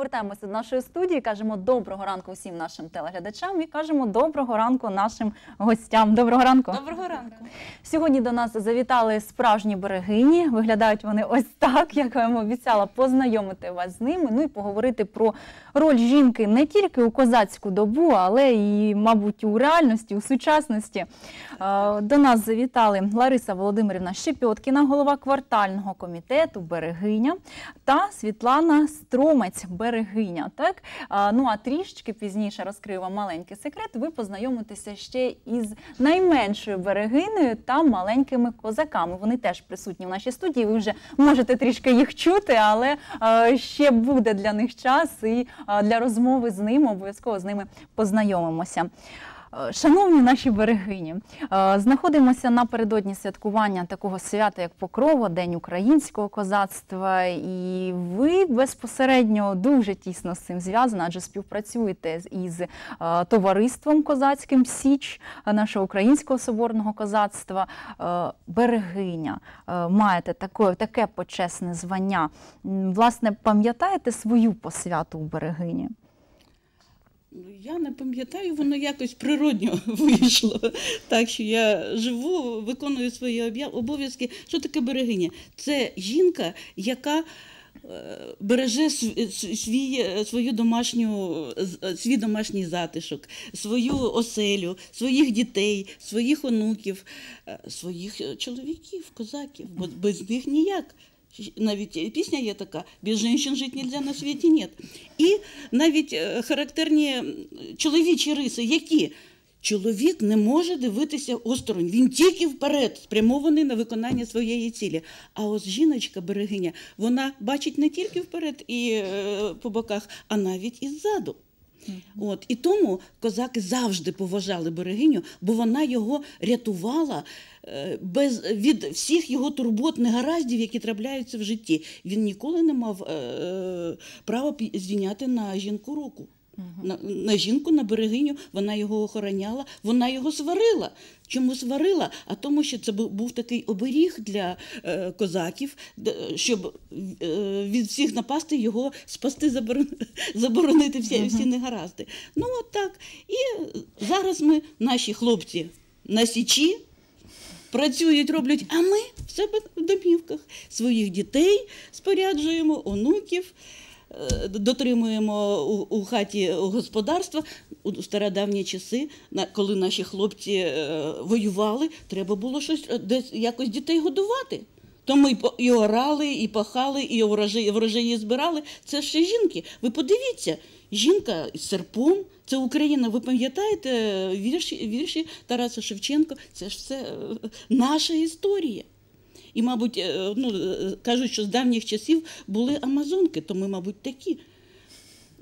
повертаємося до нашої студії. Кажемо доброго ранку всім нашим телеглядачам і кажемо доброго ранку нашим гостям. Доброго ранку. Доброго ранку. Сьогодні до нас завітали справжні берегині. Виглядають вони ось так, як я вам обіцяла, познайомити вас з ними. Ну і поговорити про роль жінки не тільки у козацьку добу, але і, мабуть, у реальності, у сучасності. До нас завітали Лариса Володимирівна Щепьоткіна, голова квартального комітету Берегиня та Світлана Стромець, Берегиня. Так ну а трішечки пізніше розкрию вам маленький секрет. Ви познайомитеся ще із найменшою берегинею та маленькими козаками. Вони теж присутні в нашій студії. Ви вже можете трішки їх чути, але ще буде для них час і для розмови з ним обов'язково з ними познайомимося. Е, Шановні наші берегині, е, знаходимося напередодні святкування такого свята, як Покрова, День українського козацтва. І ви безпосередньо дуже тісно з цим зв'язані, адже співпрацюєте із е, товариством козацьким Січ нашого українського соборного козацтва. Берегиня, маєте таке, таке почесне звання. Власне, пам'ятаєте свою посвяту у берегині? Ну, Я не пам'ятаю, воно якось природньо вийшло. Так що я живу, виконую свої обов'язки. Що таке берегиня? Це жінка, яка е, береже свій, е, свою домашню, свій домашній затишок, свою оселю, своїх дітей, своїх онуків, е, своїх е, чоловіків, козаків, бо без них ніяк. Навіть пісня є така: без жінчин жити нельзя на світі нет. І навіть е, характерні чоловічі риси, які чоловік не може дивитися осторонь, він тільки вперед, спрямований на виконання своєї цілі. А ось жіночка берегиня, вона бачить не тільки вперед і е, по боках, а навіть і ззаду. От і тому козаки завжди поважали берегиню, бо вона його рятувала е, без від всіх його турбот, негараздів, які трапляються в житті. Він ніколи не мав е, е, права здійняти на жінку руку. На, на жінку, на берегиню, вона його охороняла, вона його сварила. Чому сварила? А тому, що це був, був такий оберіг для е, козаків, щоб е, від всіх напасти його спасти, заборон, заборонити всі, всі негаразди. Ну от так. І зараз ми, наші хлопці, на січі. Працюють, роблять, а ми в себе в домівках своїх дітей споряджуємо, онуків, дотримуємо у, у хаті господарства. У стародавні часи, коли наші хлопці е, воювали, треба було щось е, десь якось дітей годувати. То ми і орали, і пахали, і врожаї, врожаї збирали. Це ще жінки. Ви подивіться, жінка з серпом, це Україна. Ви пам'ятаєте вірші, вірші Тараса Шевченко? Це ж все е, наша історія. І, мабуть, е, ну, е, кажуть, що з давніх часів були амазонки, то ми, мабуть, такі.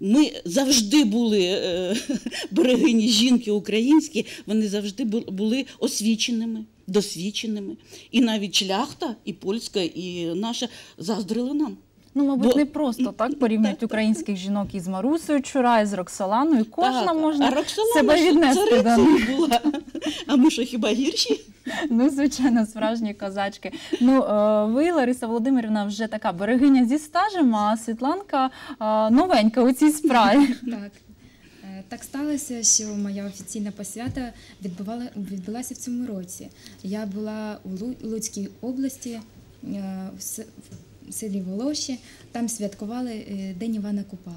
Ми завжди були е, берегині жінки українські, вони завжди були освіченими, досвідченими. І навіть шляхта, і польська, і наша заздрили нам. Ну, мабуть, Бо- не просто так порівнюють так. українських жінок із Марусею Чурай, з Роксоланою. Кожна Так, можна а Роксолана себе віднести до була. А ми що хіба гірші? Ну, звичайно, справжні козачки. Ну, е, ви, Лариса Володимирівна, вже така берегиня зі стажем, а Світланка е, новенька у цій справі. Так. Е, Так сталося, що моя офіційна посвята відбувала, відбулася в цьому році. Я була у Луцькій області, в селі Волоші, там святкували День Івана Купала.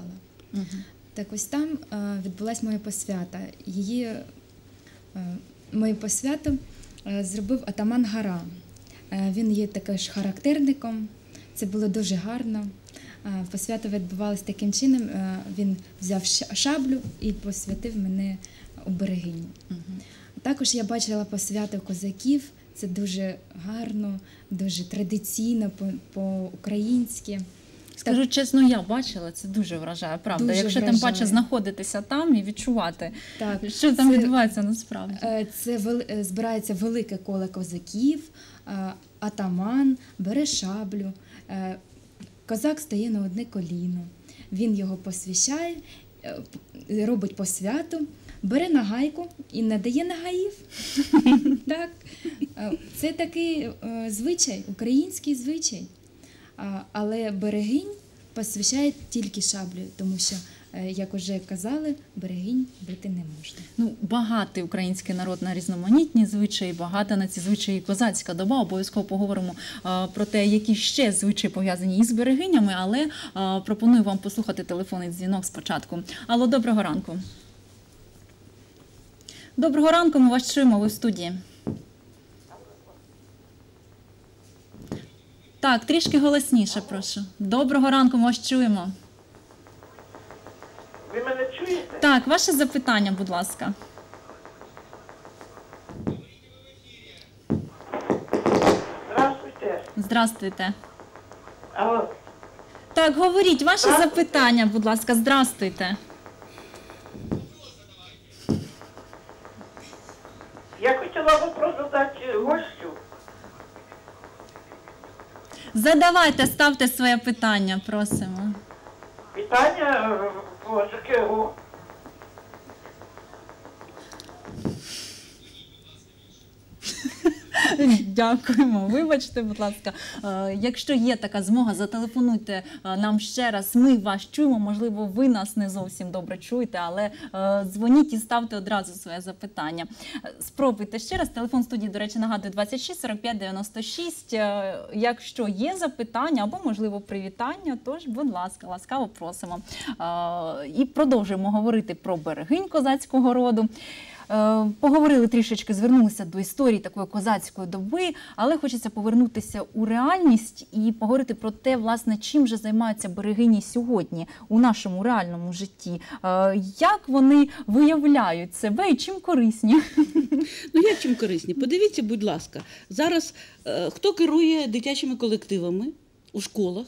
Так ось там відбулася моя посвята. Її мою посвяту зробив атаман Гара. Е, Він є також характерником. Це було дуже гарно. Е, Посвята відбувалася таким чином. е, Він взяв шаблю і посвятив мене у берегиню. Також я бачила посвяти козаків. Це дуже гарно, дуже традиційно, по- по-українськи. Скажу чесно, я бачила, це дуже вражає, правда. Дуже Якщо тим паче знаходитися там і відчувати, Так, що там це- відбувається насправді. Е, Це е, збирається велике коло козаків, е, атаман бере шаблю, козак стає на одне коліно. Він його посвящає, робить посвяту, бере нагайку і надає нагаїв. Так. Це такий звичай, український звичай. Але берегинь посвящає тільки шаблю, тому що, е, як вже казали, берегинь бити не можна. Ну, багатий український народ на різноманітні звичаї, багата на ці звичаї козацька доба. Обов'язково поговоримо а, про те, які ще звичаї пов'язані із берегинями, але а, пропоную вам послухати телефонний дзвінок спочатку. Алло, доброго ранку. Доброго ранку, ми вас чуємо, ви в студії. Так, трішки голосніше, прошу. Доброго ранку, ми вас чуємо. Ви мене чуєте? Так, ваше запитання, будь ласка. Здравствуйте. Здравствуйте. Алло. Так, говоріть ваше запитання, будь ласка, здрастуйте. Я хотіла вопрос задати гостю. Задавайте, ставте своє питання, просимо. Питання е, по ЖКУ. Дякуємо. Вибачте, будь ласка. Е, Якщо є така змога, зателефонуйте е, нам ще раз. Ми вас чуємо. Можливо, ви нас не зовсім добре чуєте, але е, дзвоніть і ставте одразу своє запитання. Спробуйте ще раз. Телефон студії, до речі, нагадую 26 45 96. Е, Якщо є запитання або, можливо, привітання, тож, будь ласка, ласкаво просимо. І продовжуємо говорити про берегинь козацького роду. Е, Поговорили трішечки, звернулися до історії такої козацької доби, але хочеться повернутися у реальність і поговорити про те, власне, чим же займаються берегині сьогодні у нашому реальному житті. Е, Як вони виявляють себе і чим корисні? Ну як чим корисні? Подивіться, будь ласка, зараз е, хто керує дитячими колективами у школах?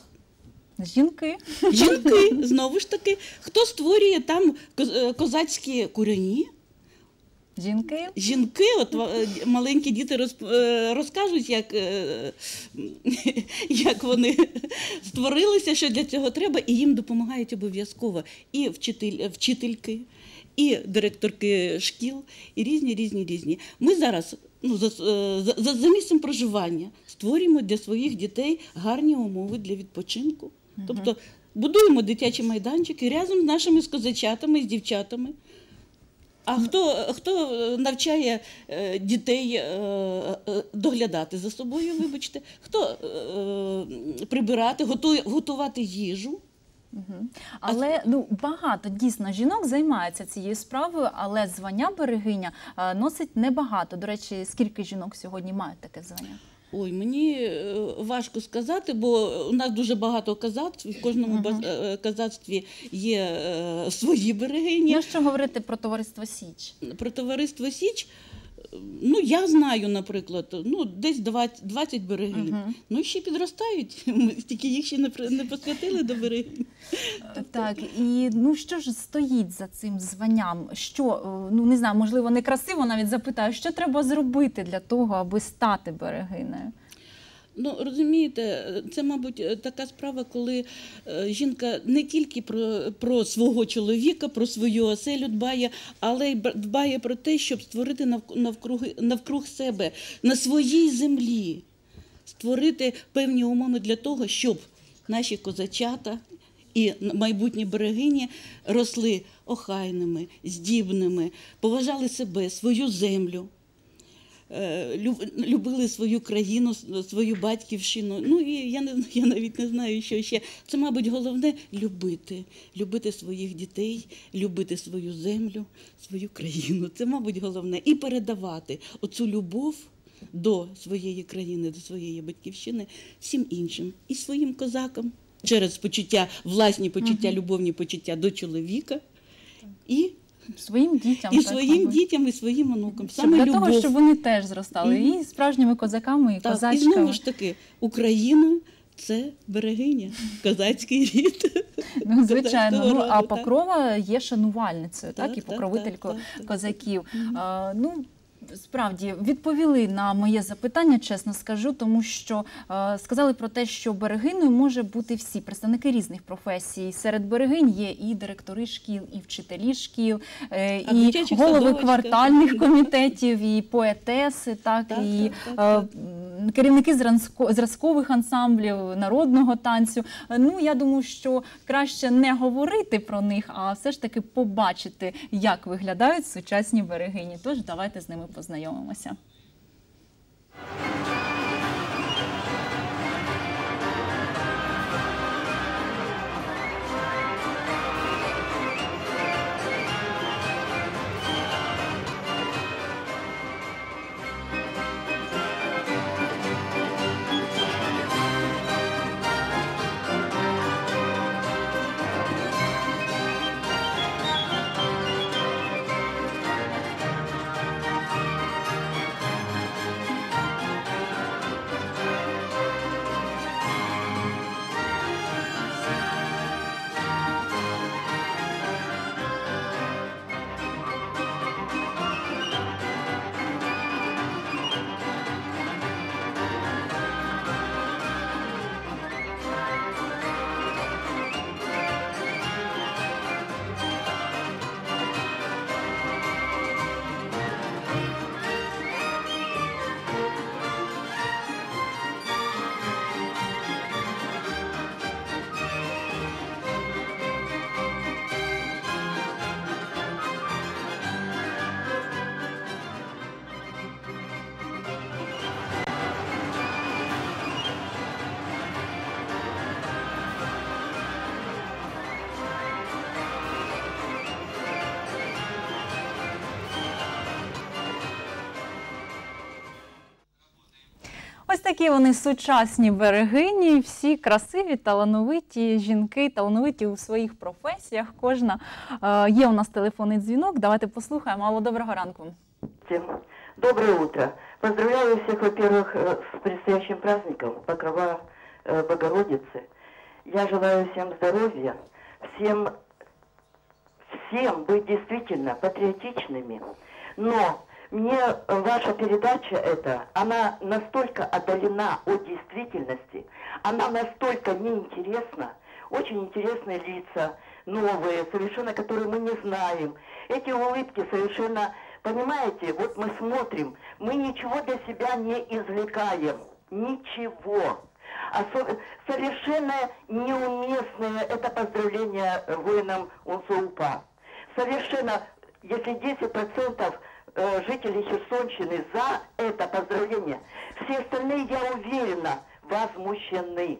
Жінки. Жінки, знову ж таки, хто створює там коз- козацькі курені? Жінки. Жінки, от е, маленькі діти розп- е, розкажуть, як, е, як вони створилися, що для цього треба, і їм допомагають обов'язково і вчитель, вчительки, і директорки шкіл, і різні, різні, різні. Ми зараз ну, за, за, за, за місцем проживання створюємо для своїх дітей гарні умови для відпочинку. Тобто будуємо дитячі майданчики разом з нашими з козачатами, з дівчатами. А хто, хто е, навчає е, дітей е, доглядати за собою, вибачте, хто прибирати, готує, готувати їжу? Мгм. Але ну багато дійсно жінок займаються цією справою, але звання берегиня носить небагато. До речі, скільки жінок сьогодні мають таке звання? Ой, мені е, важко сказати, бо у нас дуже багато казацтв, в кожному баз- е, казацтві є е, свої берегині. Якщо говорити про товариство Січ, Про товариство Січ, ну я знаю, наприклад, ну десь 20, 20 берегинь. Мгм. Ну ще підростають, ми тільки їх ще не, не посвятили до берегів. так і ну що ж стоїть за цим званням? Що е, ну не знаю, можливо, некрасиво навіть запитаю, що треба зробити для того, аби стати берегинею? Ну, розумієте, це, мабуть, е, така справа, коли е, жінка не тільки про, про свого чоловіка, про свою оселю дбає, але й дбає про те, щоб створити навк- навкруги, навкруг себе на своїй землі, створити певні умови для того, щоб наші козачата і майбутні берегині росли охайними, здібними, поважали себе, свою землю любили свою країну, свою батьківщину. Ну і я не я навіть не знаю, що ще. Це, мабуть, головне любити, любити своїх дітей, любити свою землю, свою країну. Це, мабуть, головне. І передавати оцю любов. До своєї країни, до своєї батьківщини, всім іншим і своїм козакам через почуття, власні почуття, любовні почуття до чоловіка і, Своїм дітям і так, своїм мабуть. дітям, і своїм онукам. Щоб Саме для любов. того, щоб вони теж зростали Мгм. і справжніми козаками, і Так, і знову ж таки, Україна це берегиня, козацький рід. Ну, звичайно, Козацького ну а роду, так. Покрова є шанувальницею, так, Так, і покровителькою козаків. так, так. козаків. А, ну, Справді відповіли на моє запитання, чесно скажу, тому що е, сказали про те, що берегиною може бути всі представники різних професій. Серед берегинь є і директори шкіл, і вчителі шкіл, е, і голови квартальних комітетів, і поетеси, так, Так, і так, так, е, керівники зразко- зразкових ансамблів, народного танцю. Ну, я думаю, що краще не говорити про них, а все ж таки побачити, як виглядають сучасні берегині. Тож давайте з ними познайомимося. такі вони сучасні берегині, всі красиві, талановиті жінки, талановиті у своїх професіях. Кожна Е, є у нас телефонний дзвінок. Давайте послухаємо. Алло, доброго ранку. Здравствуйте. Доброе утро. Поздравляю всех, во-первых, э, с предстоящим праздником Покрова э, Богородицы. Я желаю всем здоровья, всем, всем быть действительно патриотичными. Но мне э, ваша передача эта, она настолько отдалена от действительности, она настолько неинтересна, очень интересные лица, новые, совершенно, которые мы не знаем. Эти улыбки совершенно, понимаете, вот мы смотрим, мы ничего для себя не извлекаем, ничего. Осо- совершенно неуместное это поздравление воинам УНСУПА. Совершенно, если 10% э, жителей Херсонщины за это поздравление, все остальные, я уверена, возмущены.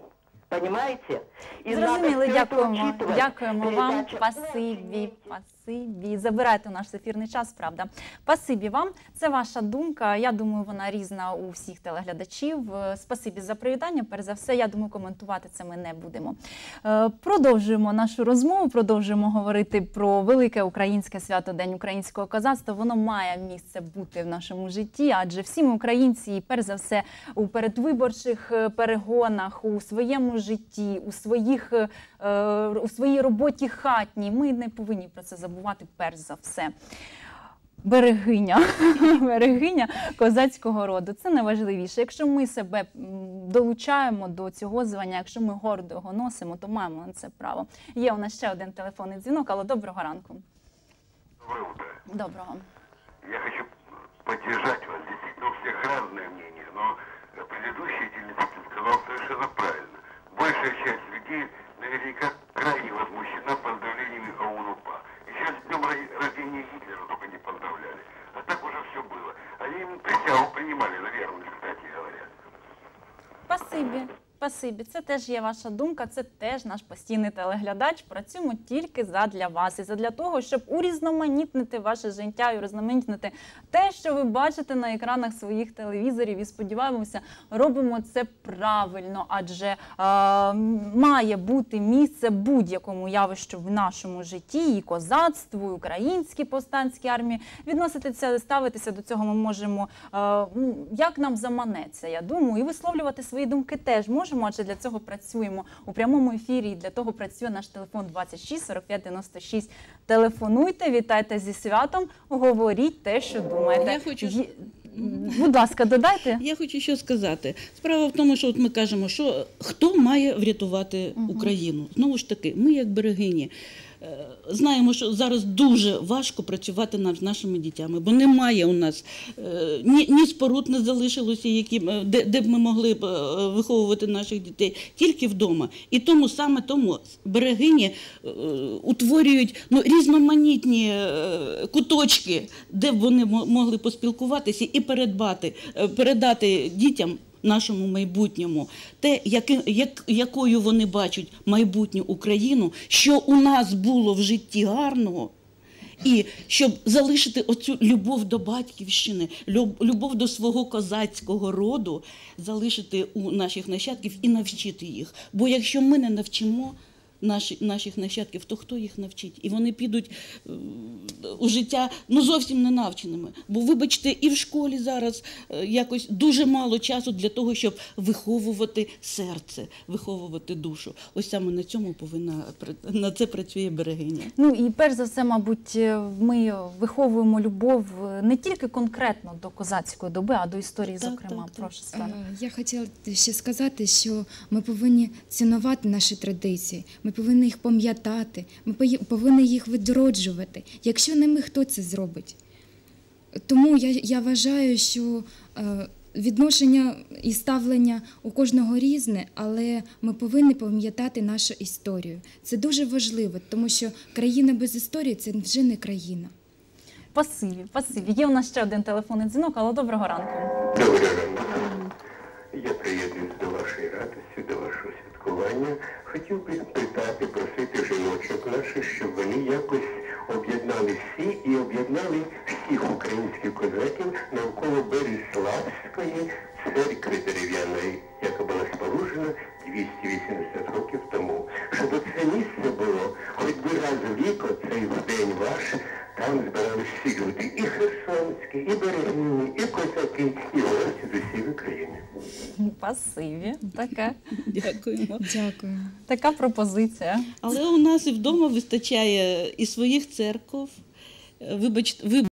Понимаете? И надо Зрозуміли, всё это дякуємо. учитывать. Дякуємо вам. Передача Пасибі, пасибі. Забирайте наш ефірний час, правда. Пасибі вам. Це ваша думка. Я думаю, вона різна у всіх телеглядачів. Е, Спасибі за привітання. Перш за все, я думаю, коментувати це ми не будемо. Е, Продовжуємо нашу розмову, продовжуємо говорити про велике українське свято День українського козацтва. Воно має місце бути в нашому житті, адже всі ми українці, і перш за все, у передвиборчих е, перегонах, у своєму житті, у своїх е, е, у своїй роботі хатній. Ми не повинні про це забувати перш за все. Берегиня, берегиня козацького роду. Це найважливіше. Якщо ми себе долучаємо до цього звання, якщо ми гордо його носимо, то маємо на це право. Є у нас ще один телефонний дзвінок, але доброго ранку. Доброе утро. Доброго. Я хочу поддержать вас. Действительно, у всех Большая часть людей наверняка крайне возмущена поздравлениями ОУН-УПА. Сейчас с днем рождения Гитлера только не поздравляли. А так уже все было. Они им присягу принимали, наверное, кстати говоря. Спасибі. Спасибі, це теж є ваша думка, це теж наш постійний телеглядач. Працюємо тільки задля вас і задля того, щоб урізноманітнити ваше життя і урізноманітнити те, що ви бачите на екранах своїх телевізорів. І сподіваємося, робимо це правильно, адже е, має бути місце будь-якому явищу в нашому житті, і козацтву, і українській повстанській армії. Відноситися, ставитися до цього ми можемо е, як нам заманеться, я думаю, і висловлювати свої думки теж можемо, адже для цього працюємо у прямому ефірі. І для того працює наш телефон 26 45 96. Телефонуйте, вітайте зі святом, говоріть те, що думаєте. Я хочу- Будь ласка, додайте. Я хочу що сказати. Справа в тому, що от ми кажемо, що хто має врятувати Україну? Знову ж таки, ми як берегині. Е, Знаємо, що зараз дуже важко працювати над нашими дітями, бо немає у нас е, ні, ні споруд не залишилося, які, е, де, де б ми могли б виховувати наших дітей, тільки вдома. І тому саме тому берегині утворюють ну, різноманітні куточки, де б вони мо- могли поспілкуватися і передбати, передати дітям нашому майбутньому, те, яки, як, якою вони бачать майбутню Україну, що у нас було в житті гарного. І щоб залишити оцю любов до батьківщини, люб- любов до свого козацького роду, залишити у наших нащадків і навчити їх. Бо якщо ми не навчимо наші, наших нащадків, то хто їх навчить? І вони підуть е, у життя ну зовсім не навченими. Бо, вибачте, і в школі зараз е, якось дуже мало часу для того, щоб виховувати серце, виховувати душу. Ось саме на цьому повинна на це працює берегиня. Ну і перш за все, мабуть, е, ми виховуємо любов не тільки конкретно до козацької доби, а до історії, Так, зокрема. так, так. Прошу. Е, Я хотіла ще сказати, що ми повинні цінувати наші традиції, ми повинні їх пам'ятати, ми повинні їх відроджувати. Якщо не ми, хто це зробить? Тому я, я вважаю, що е, відношення і ставлення у кожного різне, але ми повинні пам'ятати нашу історію. Це дуже важливо, тому що країна без історії це вже не країна. Пасиві, пасиві. Є у нас ще один телефонний дзвінок, але доброго ранку. Добрий ранок. Я приєднуюсь до вашої радості, до вашого святкування. Хотів би питати, просити жіночок наших, щоб вони якось об'єднали всі і об'єднали всіх українських козаків навколо Береславської церкви дерев'яної, Пасиві. Таке. Дякуємо. Дякую. така пропозиція. Але у нас і вдома вистачає і своїх церков. Е, Вибачте, ви